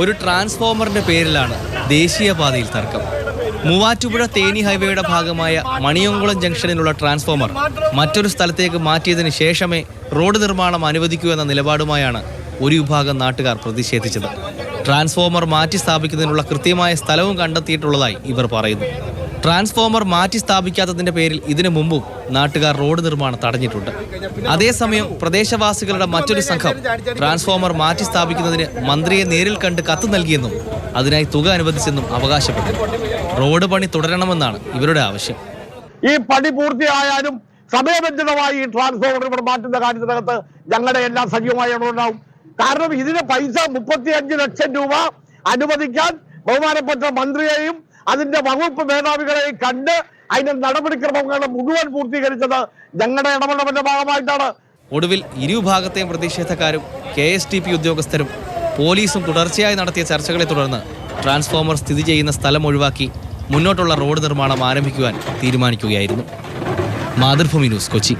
ഒരു ട്രാൻസ്ഫോമറിന്റെ പേരിലാണ് ദേശീയപാതയിൽ തർക്കം. മൂവാറ്റുപുഴ തേനി ഹൈവേയുടെ ഭാഗമായ മണിയങ്കുളം ജംഗ്ഷനിലുള്ള ട്രാൻസ്ഫോമർ മറ്റൊരു സ്ഥലത്തേക്ക് മാറ്റിയതിന് ശേഷമേ റോഡ് നിർമ്മാണം അനുവദിക്കൂ എന്ന നിലപാടുമായാണ് ഒരു വിഭാഗം നാട്ടുകാർ പ്രതിഷേധിച്ചത്. ട്രാൻസ്ഫോമർ മാറ്റി സ്ഥാപിക്കുന്നതിനുള്ള കൃത്യമായ സ്ഥലവും കണ്ടെത്തിയിട്ടുള്ളതായി ഇവർ പറയുന്നു. ട്രാൻസ്ഫോമർ മാറ്റി സ്ഥാപിക്കാത്തതിന്റെ പേരിൽ ഇതിനു മുമ്പും നാട്ടുകാർ റോഡ് നിർമ്മാണം തടഞ്ഞിട്ടുണ്ട്. അതേസമയം പ്രദേശവാസികളുടെ മറ്റൊരു സംഘം ട്രാൻസ്ഫോമർ മാറ്റി സ്ഥാപിക്കുന്നതിന് മന്ത്രിയെ നേരിൽ കണ്ട് കത്ത് നൽകിയെന്നും അതിനായി തുക അനുവദിച്ചെന്നും അവകാശപ്പെട്ടു. റോഡ് പണി തുടരണമെന്നാണ് ഇവരുടെ ആവശ്യം. ഈ പണി പൂർത്തിയായാലും സമയബന്ധിതമായി ട്രാൻസ്ഫോമർ മാറ്റുന്ന കാര്യത്തിനകത്ത് ഞങ്ങളുടെ എല്ലാം സജീവമായി ഉണ്ടാവും കാരണം ഇതിന് പൈസ മുപ്പത്തി അഞ്ച് ലക്ഷം രൂപ അനുവദിക്കാൻ ബഹുമാനപ്പെട്ട മന്ത്രിയെയും അതിന്റെ വകുപ്പ് മേധാവികളെയും കണ്ട് അതിന്റെ നടപടിക്രമങ്ങൾ മുഴുവൻ പൂർത്തീകരിച്ചത് ഞങ്ങളുടെ ഇടപെടലിന്റെ ഭാഗമായിട്ടാണ്. ഒടുവിൽ ഇരുവിഭാഗത്തെയും പ്രതിഷേധക്കാരും കെ എസ് ടി പി ഉദ്യോഗസ്ഥരും പോലീസും തുടർച്ചയായി നടത്തിയ ചർച്ചകളെ തുടർന്ന് ട്രാൻസ്ഫോമർ സ്ഥിതി ചെയ്യുന്ന സ്ഥലം ഒഴിവാക്കി മുന്നോട്ടുള്ള റോഡ് നിർമ്മാണം ആരംഭിക്കുവാൻ തീരുമാനിക്കുകയായിരുന്നു. മാതൃഭൂമി ന്യൂസ് കൊച്ചി.